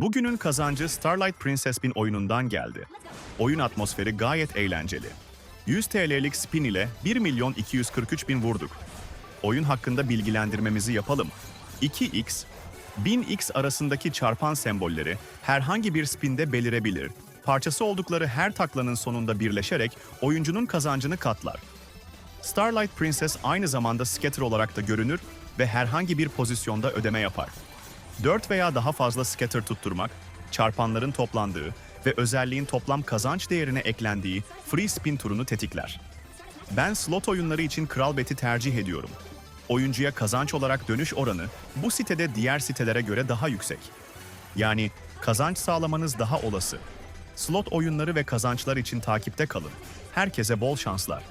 Bugünün kazancı Starlight Princess bin oyunundan geldi. Oyun atmosferi gayet eğlenceli. 100 TL'lik spin ile 1 milyon 243 bin vurduk. Oyun hakkında bilgilendirmemizi yapalım. 2x, 1000x arasındaki çarpan sembolleri herhangi bir spinde belirebilir. Parçası oldukları her taklanın sonunda birleşerek oyuncunun kazancını katlar. Starlight Princess aynı zamanda scatter olarak da görünür ve herhangi bir pozisyonda ödeme yapar. 4 veya daha fazla scatter tutturmak, çarpanların toplandığı ve özelliğin toplam kazanç değerine eklendiği free spin turunu tetikler. Ben slot oyunları için Kral Bet'i tercih ediyorum. Oyuncuya kazanç olarak dönüş oranı bu sitede diğer sitelere göre daha yüksek. Yani kazanç sağlamanız daha olası. Slot oyunları ve kazançlar için takipte kalın. Herkese bol şanslar.